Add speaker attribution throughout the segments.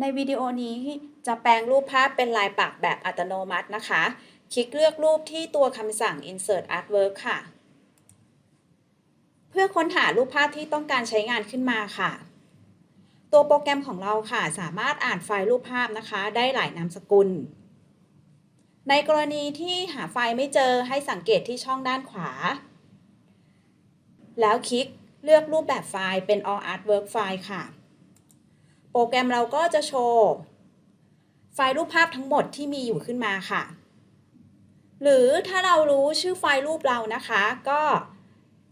Speaker 1: ในวิดีโอนี้จะแปลงรูปภาพเป็นลายปักแบบอัตโนมัตินะคะ คลิกเลือกรูปที่ตัวคำสั่ง insert artwork ค่ะ เพื่อค้นหารูปภาพที่ต้องการใช้งานขึ้นมาค่ะ ตัวโปรแกรมของเราค่ะ สามารถอ่านไฟล์รูปภาพนะคะ ได้หลายนามสกุล ในกรณีที่หาไฟล์ไม่เจอให้สังเกตที่ช่องด้านขวา แล้วคลิกเลือกรูปแบบไฟล์เป็น all artwork ไฟล์ค่ะ โปรแกรมเราก็จะโชว์ไฟล์รูปภาพทั้งหมดที่มีอยู่ขึ้นมาค่ะ หรือถ้าเรารู้ชื่อไฟล์รูปเรานะคะ ก็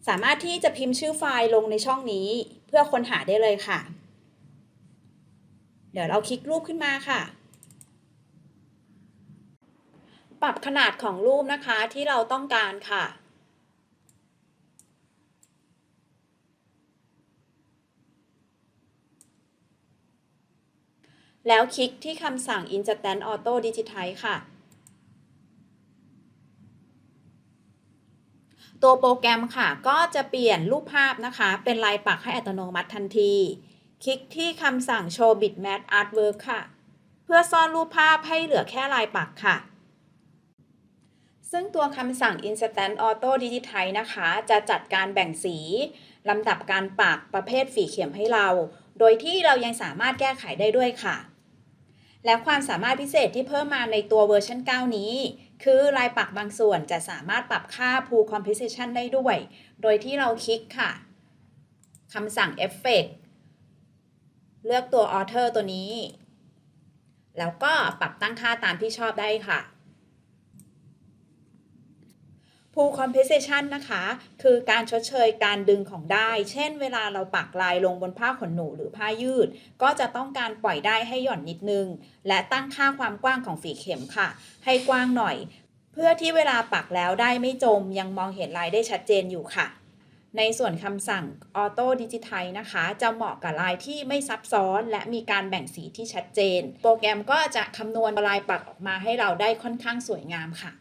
Speaker 1: สามารถที่จะพิมพ์ชื่อไฟล์ลงในช่องนี้ เพื่อค้นหาได้เลยค่ะ เดี๋ยวเราคลิกรูปขึ้นมาค่ะ ปรับขนาดของรูปนะคะที่เราต้องการค่ะ แล้วคลิกที่คำสั่ง Instant Auto Digitize ค่ะ ตัวโปรแกรมค่ะ ก็จะเปลี่ยนรูปภาพนะคะ เป็นลายปักให้อัตโนมัติทันที คลิกที่คำสั่ง Show Bitmap Artwork ค่ะ เพื่อซ่อนรูปภาพให้เหลือแค่ลายปักค่ะ ซึ่งตัวคำสั่ง Instant Auto Digitize นะคะ จะจัดการแบ่งสีลำดับการปักประเภทฝีเข็มให้เรา โดยที่เรายังสามารถแก้ไขได้ด้วยค่ะ และความสามารถพิเศษที่เพิ่มมาในตัวเวอร์ชัน9 นี้ คือลายปักบางส่วนจะสามารถปรับค่า Pool Composition ได้ด้วย โดยที่เราคลิกค่ะคำสั่ง Effect เลือกตัว Author ตัวนี้ แล้วก็ปรับตั้งค่าตามที่ชอบได้ค่ะ Pool Compensation นะคะ คือการชดเชยการดึงของได้ เช่น เวลาเราปักลายลงบนผ้าขนหนูหรือผ้ายืด ก็จะต้องการปล่อยได้ให้หย่อนนิดนึง และตั้งค่าความกว้างของฝีเข็มค่ะ ให้กว้างหน่อย เพื่อที่เวลาปักแล้วได้ไม่จมยังมองเห็นลายได้ชัดเจนอยู่ค่ะ ในส่วนคำสั่ง Auto Digitize นะคะ จะเหมาะกับลายที่ไม่ซับซ้อน และมีการแบ่งสีที่ชัดเจน โปรแกรมก็จะคำนวณลายปักออกมาให้เราได้ค่อนข้างสวยงามค่ะ